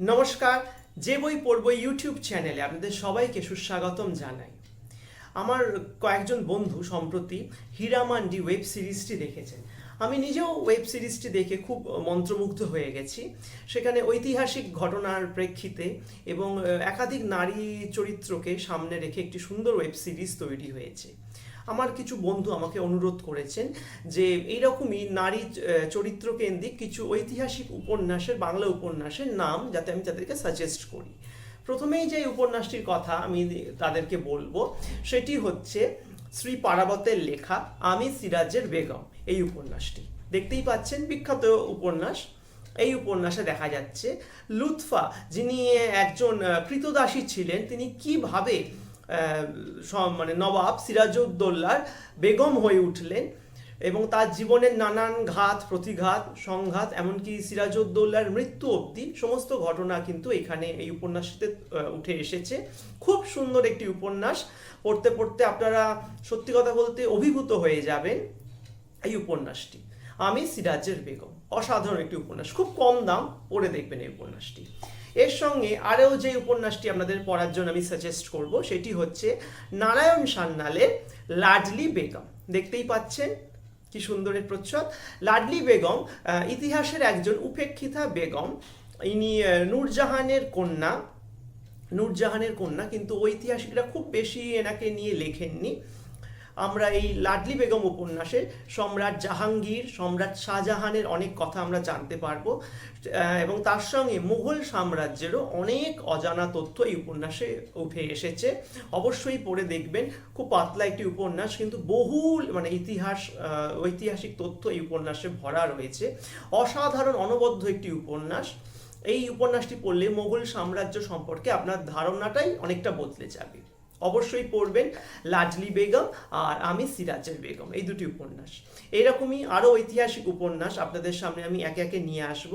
নমস্কার, যে বই পড়ব ইউটিউব চ্যানেলে আপনাদের সবাইকে সুস্বাগতম জানাই। আমার কয়েকজন বন্ধু সম্প্রতি হীরামান্ডি ওয়েব সিরিজটি দেখেছেন। আমি নিজেও ওয়েব সিরিজটি দেখে খুব মন্ত্রমুগ্ধ হয়ে গেছি। সেখানে ঐতিহাসিক ঘটনার প্রেক্ষিতে এবং একাধিক নারী চরিত্রকে সামনে রেখে একটি সুন্দর ওয়েব সিরিজ তৈরি হয়েছে। আমার কিছু বন্ধু আমাকে অনুরোধ করেছেন যে এইরকমই নারী চরিত্র কেন্দ্রিক কিছু ঐতিহাসিক উপন্যাসের, বাংলা উপন্যাসের নাম যাতে আমি তাদেরকে সাজেস্ট করি। প্রথমেই যে উপন্যাসটির কথা আমি তাদেরকে বলব, সেটি হচ্ছে শ্রী পারাবতের লেখা আমি সিরাজের বেগম, এই উপন্যাসটি। দেখতেই পাচ্ছেন বিখ্যাত উপন্যাস। এই উপন্যাসে দেখা যাচ্ছে লুৎফা যিনি একজন কৃতদাসী ছিলেন, তিনি কীভাবে মানে নবাব সিরাজউদ্দৌলার বেগম হয়ে উঠলেন এবং তার জীবনের নানান ঘাত, প্রতিঘাত, সংঘাত, এমনকি সিরাজউদ্দৌলার মৃত্যু অবধি সমস্ত ঘটনা কিন্তু এখানে এই উপন্যাসটিতে উঠে এসেছে। খুব সুন্দর একটি উপন্যাস। পড়তে পড়তে আপনারা সত্যি কথা বলতে অভিভূত হয়ে যাবেন এই উপন্যাসটি। আমি সিরাজের বেগম। অসাধারণ একটি উপন্যাস। খুব কম দাম, পড়ে দেখবেন এই উপন্যাসটি। এর সঙ্গে আরও যে উপন্যাসটি আপনাদের পড়ার জন্য আমি সাজেস্ট করব, সেটি হচ্ছে নারায়ণ সান্যালের লাডলি বেগম। দেখতেই পাচ্ছেন কি সুন্দরের প্রচ্ছদ। লাডলি বেগম ইতিহাসের একজন উপেক্ষিতা বেগম। ইনি নূরজাহানের কন্যা। নূরজাহানের কন্যা, কিন্তু ঐতিহাসিকরা খুব বেশি এনাকে নিয়ে লেখেননি। আমরা এই লাডলি বেগম উপন্যাসে সম্রাট জাহাঙ্গীর, সম্রাট শাহজাহানের অনেক কথা আমরা জানতে পারব এবং তার সঙ্গে মুঘল সাম্রাজ্যেরও অনেক অজানা তথ্য এই উপন্যাসে উঠে এসেছে। অবশ্যই পড়ে দেখবেন, খুব পাতলা একটি উপন্যাস, কিন্তু বহুল মানে ইতিহাস ঐতিহাসিক তথ্য এই উপন্যাসে ভরা রয়েছে। অসাধারণ, অনবদ্য একটি উপন্যাস। এই উপন্যাসটি পড়লে মোগল সাম্রাজ্য সম্পর্কে আপনার ধারণাটাই অনেকটা বদলে যাবে। অবশ্যই পড়বেন লাজলি বেগম আর আমি সিরাজের বেগম, এই দুটি উপন্যাস। এইরকমই আরও ঐতিহাসিক উপন্যাস আপনাদের সামনে আমি একে একে নিয়ে আসব।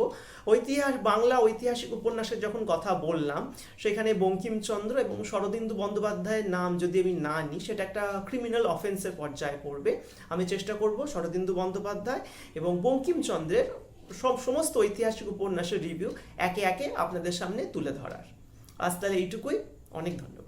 ঐতিহাস, বাংলা ঐতিহাসিক উপন্যাসের যখন কথা বললাম, সেখানে বঙ্কিমচন্দ্র এবং শরদিন্দু বন্দ্যোপাধ্যায়ের নাম যদি আমি না নিই সেটা একটা ক্রিমিনাল অফেন্সের পর্যায়ে পড়বে। আমি চেষ্টা করব শরদিন্দু বন্দ্যোপাধ্যায় এবং বঙ্কিমচন্দ্রের সব সমস্ত ঐতিহাসিক উপন্যাসের রিভিউ একে একে আপনাদের সামনে তুলে ধরার। আজ তাহলে এইটুকুই। অনেক ধন্যবাদ।